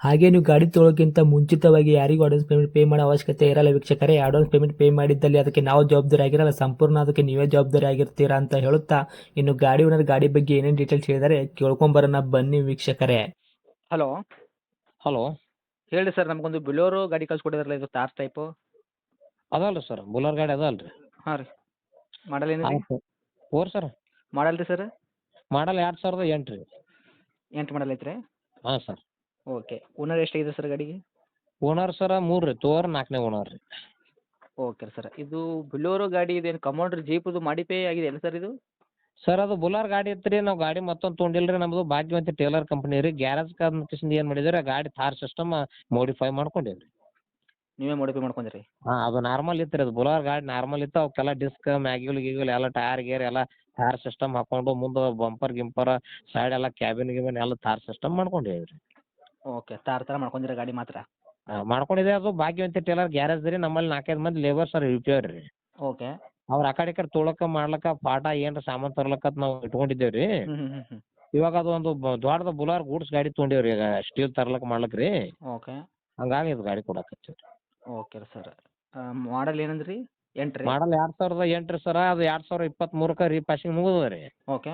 ಹಾಗೆ ನೀವು ಗಾಡಿ ತೊಳೋಕ್ಕಿಂತ ಮುಂಚಿತವಾಗಿ ಯಾರಿಗೂ ಅಡ್ವಾನ್ಸ್ ಪೇಮೆಂಟ್ ಪೇ ಮಾಡೋ ಅವಶ್ಯಕತೆ ಇರಲ್ಲ ವೀಕ್ಷಕರೇ. ಅಡ್ವಾನ್ಸ್ ಪೇಮೆಂಟ್ ಪೇ ಮಾಡಿದ್ದಲ್ಲಿ ಅದಕ್ಕೆ ನಾವು ಜವಾಬ್ದಾರಿ ಆಗಿರಲ್ಲ. ಸಂಪೂರ್ಣ ಅದಕ್ಕೆ ನೀವೇ ಜವಾಬ್ದಾರಿ ಆಗಿರ್ತೀರಾ ಅಂತ ಹೇಳುತ್ತಾ ಇನ್ನು ಗಾಡಿ ಓನರ್ ಗಾಡಿ ಬಗ್ಗೆ ಏನೇನು ಡೀಟೇಲ್ಸ್ ಹೇಳಿದರೆ ಕೇಳ್ಕೊಂಬರೋಣ ಬನ್ನಿ ವೀಕ್ಷಕರೇ. ಹಲೋ ಹಲೋ ಹೇಳಿ ಸರ್ ನಮಗೊಂದು ಬಿಲೋರು ಗಾಡಿ ಕಳ್ಸಿಕೊಟ್ಟಿದ್ರಲ್ಲ ಇದು ತಾರ್ ಟೈಪು ಅದಲ್ಲ ರೀ ಸರ್ ಬುಲರ್ ಗಾಡಿ ಅದಲ್ಲ ರೀ. ಹಾಂ ರೀ ಮಾಡಲ್ ಏನು ಓರ್ ಸರ್ ಮಾಡಲ್ ರೀ ಸರ್ ಮಾಡಲ್ ಎರಡು ಸಾವಿರದ ಎಂಟು ರೀ. ಎಂಟು ಮಾಡಲ್ ಐತ್ರಿ? ಹಾಂ ಸರ್ ಓಕೆ ಓನರ್ ಎಷ್ಟಾಗಿದೆ ಸರ್ ಗಾಡಿಗೆ? ಓನರ್ ಸರ ಮೂರು ರೀ ತೋರ್ ನಾಲ್ಕನೇ ಓನರ್ ರೀ. ಓಕೆ ಸರ್ ಇದು ಬುಲೋರೋ ಗಾಡಿ ಇದೇನು ಕಮೌಂಡ್ರ್ ಜೀಪದು ಮಾಡಿಪೇ ಆಗಿದೆ ಅಲ್ಲ ಸರ್ ಇದು? ಸರ್ ಅದು ಬುಲರ್ ಗಾಡಿ ಇತ್ತು ರೀ ನಾವು ಗಾಡಿ ಮತ್ತೊಂದು ತೊಗೊಂಡಿಲ್ಲ ರೀ ನಮ್ಮದು ಭಾಗ್ಯವಂತಿ ಟೇಲರ್ ಕಂಪ್ನಿ ರೀ. ಗ್ಯಾರೇಜ್ ಕಿಸಿಂದ ಏನು ಮಾಡಿದ್ರೆ ಗಾಡಿ ಥಾರ್ ಸಿಸ್ಟಮ್ ಮೋಡಿಫೈ ಮಾಡ್ಕೊಂಡಿವಿ ರೀ ನೀವೇ ಮೋಡಿಫೈ ಮಾಡ್ಕೊಂಡ್ರಿ? ಹಾಂ ಅದು ನಾರ್ಮಲ್ ಇತ್ತು ರೀ ಅದು ಬುಲರ್ ಗಾಡಿ ನಾರ್ಮಲ್ ಇತ್ತು ಅವಕ್ಕೆಲ್ಲ ಡಿಸ್ಕ್ ಮ್ಯಾಗ್ಯುಲ್ ಗೀಗುಲ್ ಎಲ್ಲ ಟೈರ್ ಗೇರ್ ಎಲ್ಲ ಥಾರ್ ಸಿಸ್ಟಮ್ ಹಾಕೊಂಡು ಮುಂದೆ ಬಂಪರ್ ಗಿಂಪರ್ ಸೈಡ್ ಎಲ್ಲ ಕ್ಯಾಬಿನ್ ಗಿಬಿನ್ ಎಲ್ಲ ಥಾರ್ ಸಿಸ್ಟಮ್ ಮಾಡ್ಕೊಂಡಿವಿ ರೀ ಓಕೆ ತಾರ್ ಥರ ಮಾಡ್ಕೊಂಡಿರ ಗಾಡಿ ಮಾತ್ರ? ಮಾಡ್ಕೊಂಡಿದೆ ಅದು ಭಾಗ್ಯವಂತಿ ಟೇಲರ್ ಗ್ಯಾರೇಜ್ ರೀ ನಮ್ಮಲ್ಲಿ ನಾಲ್ಕೈದು ಮಂದಿ ಲೇಬರ್ಸ್ ಸರ್ ರಿಪೇರ್ ರೀ. ಓಕೆ. ಅವ್ರ ಆ ಕಡೆ ಈ ಕಡೆ ತೊಳಕ ಮಾಡ್ಲಕ್ಕ ಪಾಠ ಏನ್ರ ಸಾಮಾನ್ ತರ್ಲಕ್ಕ ನಾವು ಇಟ್ಕೊಂಡಿದ್ದೇವ್ ರೀ. ಹ್ಞೂ ಇವಾಗ ಅದು ಒಂದು ದೊಡ್ಡದ ಬುಲಾರ್ ಗೂಡ್ಸ್ ಗಾಡಿ ತೊಗೊಂಡೇವ್ ರೀ ಈಗ ಸ್ಟೀಲ್ ತರ್ಲಕ ಮಾಡ್ಲಕ್ ರೀ. ಓಕೆ. ಹಂಗಾಗಿ ಇದು ಗಾಡಿ ಕೊಡಕತ್ತೀವಿ ಓಕೆ ಸರ್. ಮಾಡಲ್ ಏನಂದ್ರಿ? ಎಂಟ್ರಿ? ಮಾಡಲ್ ಎರಡ್ ಸಾವಿರದ ಎಂಟ್ರಿ ರೀ ಸರ ಅದು ಎರಡ್ ಸಾವಿರದ ಇಪ್ಪತ್ತ್ ಮೂರಕ್ಕೆ ರೀ ಪಾಸಿಂಗ್ ಮುಗಿದದ ರೀ. ಓಕೆ.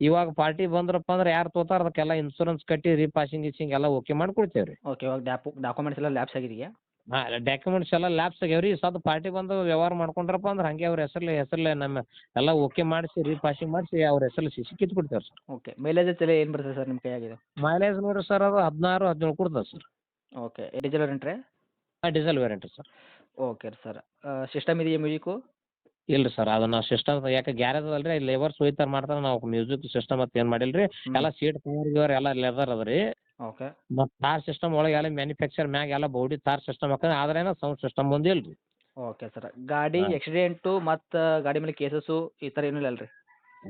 ಇವಾಗ ಪಾರ್ಟಿ ಬಂದ್ರಪ್ಪ ಅಂದ್ರೆ ಯಾರು ತೋತಾರ ಅದಕ್ಕೆಲ್ಲ ಇನ್ಶೂರೆನ್ಸ್ ಕಟ್ಟಿ ರೀಪಾಸಿಂಗ್ ಗೀಸಿಂಗ್ ಎಲ್ಲ ಓಕೆ ಮಾಡ್ಕೊಡ್ತೇವೆ ರೀ ಓಕೆ ಇವಾಗ ಡ್ಯಾಪು ಡಾಕ್ಯುಮೆಂಟ್ಸ್ ಎಲ್ಲ ಲ್ಯಾಪ್ಸ್ ಆಗಿದೆಯಾ? ಹಾಂ ಡಾಕ್ಯುಮೆಂಟ್ಸ್ ಎಲ್ಲ ಲ್ಯಾಪ್ಸ್ ಆಗ್ಯಾವ ರೀ ಸದ್ ಪಾರ್ಟಿ ಬಂದು ವ್ಯವಹಾರ ಮಾಡ್ಕೊಂಡ್ರಪ್ಪ ಅಂದ್ರೆ ಹಂಗೆ ಅವ್ರ ಹೆಸರ್ಲೆ ಹೆಸರ್ಲೆ ನಮ್ಮ ಎಲ್ಲ ಓಕೆ ಮಾಡಿಸಿ ರೀಪಾಸಿಂಗ್ ಮಾಡಿಸಿ ಅವ್ರ ಹೆಸರು ಸಿ ಕಿತ್ತು ಕೊಡ್ತೇವೆ ಸರ್. ಓಕೆ ಮೈಲೇಜ್ ತಲೆ ಏನು ಬರ್ತದೆ ಸರ್ ನಿಮ್ಮ ಕೈಯಾಗಿದೆ ಮೈಲೇಜ್ ನೋಡ್ರಿ ಸರ್ ಅದು ಹದಿನಾರು ಹದಿನೇಳು ಕೊಡ್ತದೆ ಸರ್. ಓಕೆ ಡೀಸೆಲ್ ರೆಂಟ್ರೆ ಹಾಂ diesel variant sir. Okay sir. System ಇದೆಯಾ ಮ್ಯೂಸಿಕ್ಕು? ಇಲ್ಲ ರೀ ಸರ್ ಅದನ್ನ ಸಿಸ್ಟಮ್ ಯಾಕೆ ಗ್ಯಾರೇಜ್ ಅಲ್ರಿ ಲೇಬರ್ಸ್ ಒಯ್ತಾರ ಮಾಡ್ತಾರೆ ನಾವು ಮ್ಯೂಸಿಕ್ ಸಿಸ್ಟಮ್ ಅಂತ ಏನ್ ಮಾಡಿಲ್ಲ ರೀ ಎಲ್ಲ ಸೀಟ್ ಕವರ್ ಗಿವರ್ ಎಲ್ಲ ಲೆದರ್ ಅದ ರೀ ಓಕೆ ಮತ್ತು ತಾರ್ ಸಿಸ್ಟಮ್ ಒಳಗೆ ಎಲ್ಲ ಮ್ಯಾನುಫ್ಯಾಕ್ಚರ್ ಮ್ಯಾಗ ಎಲ್ಲ ಬೌಡಿ ತಾರ್ ಸಿಸ್ಟಮ್ ಹಾಕಿದ್ರೆ ಆದ್ರೇನ ಸೌಂಡ್ ಸಿಸ್ಟಮ್ ರೀ ಓಕೆ ಸರ್ ಗಾಡಿ ಆಕ್ಸಿಡೆಂಟ್ ಮತ್ತು ಗಾಡಿ ಮೇಲೆ ಕೇಸಸ್ಸು ಈ ಥರ ಏನೂ ಇಲ್ಲ ಅಲ್ರಿ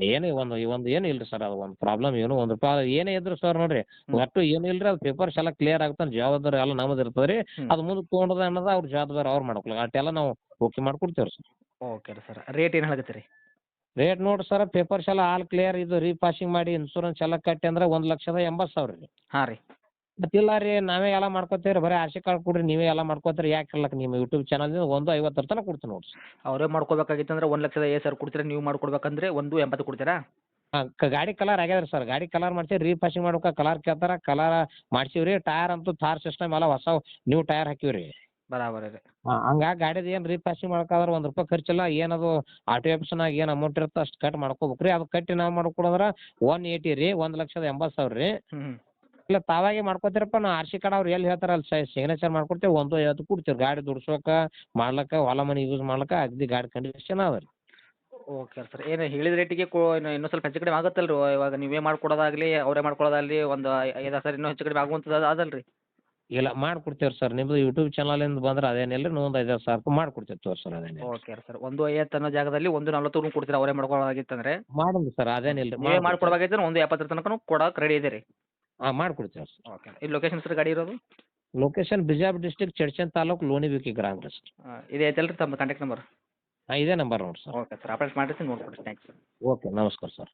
ಏನು ಒಂದು ಒಂದು ಏನು ಇಲ್ಲ ಸರ್ ಅದು ಒಂದು ಪ್ರಾಬ್ಲಮ್ ಏನು ಒಂದು ರೂಪಾಯಿ ಏನೇ ಇದ್ರು ಸರ್ ನೋಡ್ರಿ. ಒಟ್ಟು ಏನು ಇಲ್ಲ ರೀ ಅದು ಪೇಪರ್ಸ್ ಎಲ್ಲ ಕ್ಲಿಯರ್ ಆಗ್ತಾನೆ ಜವಾಬ್ದಾರಿ ಎಲ್ಲ ನಮ್ಮದು ಇರ್ತದೆ ರೀ. ಅದು ಮುಂದೆ ತೊಗೊಂಡದ ಅನ್ನೋದು ಅವ್ರ ಜವಾಬ್ದಾರಿ ಅವ್ರು ಮಾಡ್ಕೊಳಕ್ಕೆ ಅಷ್ಟೆಲ್ಲ ನಾವು ಓಕೆ ಮಾಡ್ಕೊಡ್ತೇವೆ ರೀ ಸರ್ ಓಕೆ ರೀ ಸರ್ ರೇಟ್ ಏನು ಹೇಳಕತ್ತೀರಿ? ರೀ ರೇಟ್ ನೋಡಿ ಸರ್ ಪೇಪರ್ಸ್ ಎಲ್ಲ ಆಲ್ ಕ್ಲಿಯರ್ ಇದು ರೀಪಾಸಿಂಗ್ ಮಾಡಿ ಇನ್ಸೂರೆನ್ಸ್ ಎಲ್ಲ ಕಟ್ಟಿ ಅಂದ್ರೆ ಒಂದು ಲಕ್ಷದ ಎಂಬತ್ತು ಸಾವಿರ ರೀ. ಹಾಂ ರೀ. ಮತ್ತಿಲ್ಲ ರೀ ನಾವೇ ಎಲ್ಲ ಮಾಡ್ಕೋತೀವಿ ರೀ ಬರೀ ಆರ್ ಸಿ ಕಾರ್ಡ್ ಕೊಡ್ರಿ ನೀವೇ ಎಲ್ಲ ಮಾಡ್ಕೋತೀರಿ ಯಾಕೆ ಇರ್ಲಕ್ಕ ನಿಮ್ಮ ಯೂಟ್ಯೂಬ್ ಚಾನಲ್ ಒಂದು ಐವತ್ತರ ತನಕ ಕೊಡ್ತೀನಿ ನೋಡ್ರಿ ಅವರೇ ಮಾಡ್ಕೋಬೇಕಾಗಿತ್ತು ಅಂದ್ರೆ ಒಂದು ಲಕ್ಷದ ಐದು ಸರ್ ಕೊಡ್ತೀರಾ ನೀವು ಮಾಡ್ಕೊಡ್ಬೇಕಂದ್ರೆ ಒಂದು ಎಂಬತ್ತು ಕೊಡ್ತೀರಾ? ಹಾಂ ಗಾಡಿ ಕಲರ್ ಆಗ್ಯದ ಸರ್ ಗಾಡಿ ಕಲರ್ ಮಾಡ್ತೀವಿ ರೀಪಾಸಿಂಗ್ ಮಾಡ್ಬೇಕು ಕಲರ್ ಕೇಳ್ತಾರ ಕಲರ್ ಮಾಡ್ಸೀವಿ ರೀ ಟೈರ್ ಅಂತೂ ಥಾರ್ ಸಿಸ್ಟಮ್ ಎಲ್ಲ ಹೊಸ ನ್ಯೂ ಟೈರ್ ಹಾಕಿವಿ ರೀ ಬರಾಬರಿ ರೀ. ಹಂಗಾಗಿ ರೀ ಏನು ರೀಪಾಸಿಂಗ್ ಮಾಡ್ಕಾದ್ರೆ ಒಂದು ರೂಪಾಯಿ ಖರ್ಚಿಲ್ಲ ಏನದು ಆಟೋ ಆಫೀಸ್ನಾಗ ಏನು ಅಮೌಂಟ್ ಇರುತ್ತೆ ಅಷ್ಟು ಕಟ್ ಮಾಡ್ಕೋಬೇಕು ರೀ ಅದು ಕಟ್ಟಿ ನಾವ್ ಮಾಡ್ಕೊಡೋದ್ರ ಒನ್ ಏಯ್ಟಿ ರೀ ಒಂದ್ ಲಕ್ಷದ ಎಂಬತ್ತು ಸಾವಿರ ರೀ. ಇಲ್ಲ ತಾವಾಗೆ ಮಾಡ್ಕೊತೀರಪ್ಪ ನಾ ಆರ್ ಸಿ ಕಾರ್ಡ್ ಅವ್ರು ಎಲ್ಲಿ ಹೇಳ್ತಾರ ಅಲ್ಲಿ ಸಿಗ್ನೇಚರ್ ಮಾಡ್ಕೊಡ್ತೇವೆ ಒಂದು ಐವತ್ತು ಕೊಡ್ತೀವಿ. ಗಾಡಿ ದುಡ್ಸೋಕ ಮಾಡ್ಲಕ್ಕ ಹೊಲ ಮನಿ ಯೂಸ್ ಮಾಡ್ಲಕ್ಕ ಅಗ್ದಿ ಗಾಡಿ ಕಂಡೀಷನ್ ಅದ ರೀ. ಓಕೆ ಸರ್ ಏನು ಹೇಳಿದ ರೇಟಿಗೆ ಕೋ ಇನ್ನು ಇನ್ನೂ ಸ್ವಲ್ಪ ಹೆಚ್ಚು ಕಡಿಮೆ ಆಗುತ್ತಲ್ಲ ರೀ ಇವಾಗ ನೀವೇ ಮಾಡ್ಕೊಡೋದಾಗ್ಲಿ ಅವರೇ ಮಾಡ್ಕೊಡೋದಾಗಲಿ ಒಂದು ಐದು ಸರ್ ಇನ್ನೂ ಹೆಚ್ಚು ಕಡಿಮೆ ಆಗುವಂಥದ್ದು ಅದಲ್ಲ ರೀ ಇಲ್ಲ ಮಾಡ್ಕೊಡ್ತೇವೆ ಸರ್. ನಿಮ್ಮದು ಯೂಟ್ಯೂಬ್ ಚಾನಲಿಂದ ಬಂದ್ರೆ ಅದೇನಿಲ್ಲ ಒಂದು ಐದು ಸಾವಿರ ರೂಪಾಯಿ ಮಾಡ್ಕೊಡ್ತೇವೆ ತೋರಿ ಸರ್ ಅದೇನಿಲ್ಲ ಓಕೆ ಸರ್. ಒಂದು ಐವತ್ತು ಅನ್ನೋ ಜಾಗದಲ್ಲಿ ಒಂದು ನಲ್ವತ್ತು ಕೊಡ್ತೀರಾ ಅವರೇ ಮಾಡ್ಕೊಳ್ಳೋದಾಗಿತ್ತಂದ್ರೆ ಮಾಡೋದು ಸರ್ ಅದೇನಿಲ್ಲ ರೀ ನೀವೇ ಮಾಡ್ಕೊಡ್ಬೇಕಾಗಿದ್ರೆ ಒಂದು ಎಪ್ಪತ್ತರ ತನಕ ಕೊಡೋಕೆ ರೆಡಿ ಇದೆ ರೀ ಹಾಂ ಮಾಡ್ಕೊಡ್ತೇವೆ ಸರ್. ಓಕೆ ಇಲ್ಲಿ ಲೊಕೇಶನ್ ಸರ್ ಗಾಡಿ ಇರೋದು? ಲೊಕೇಶನ್ ಬಿಜಾಪುರ ಡಿಸ್ಟಿಕ್ ಚಡ್ಚನ್ ತಾಲೂಕು ಲೋನಿ ಗ್ರಾಮ ರೀ ಸರ್. ಹಾಂ ಇದೆ ಐತಲ್ಲ ರೀ ತಮ್ಮ ಕಾಂಟ್ಯಾಕ್ಟ್ ನಂಬರ್ ಹಾಂ ಇದೇ ನಂಬರ್ ನೋಡಿ ಸರ್. ಓಕೆ ಸರ್ ಅಪ್ಡೇಟ್ ಮಾಡಿರ್ತೀನಿ ನೋಡ್ಕೊಡ್ರಿ ಥ್ಯಾಂಕ್ಸ್ ಓಕೆ ನಮಸ್ಕಾರ ಸರ್.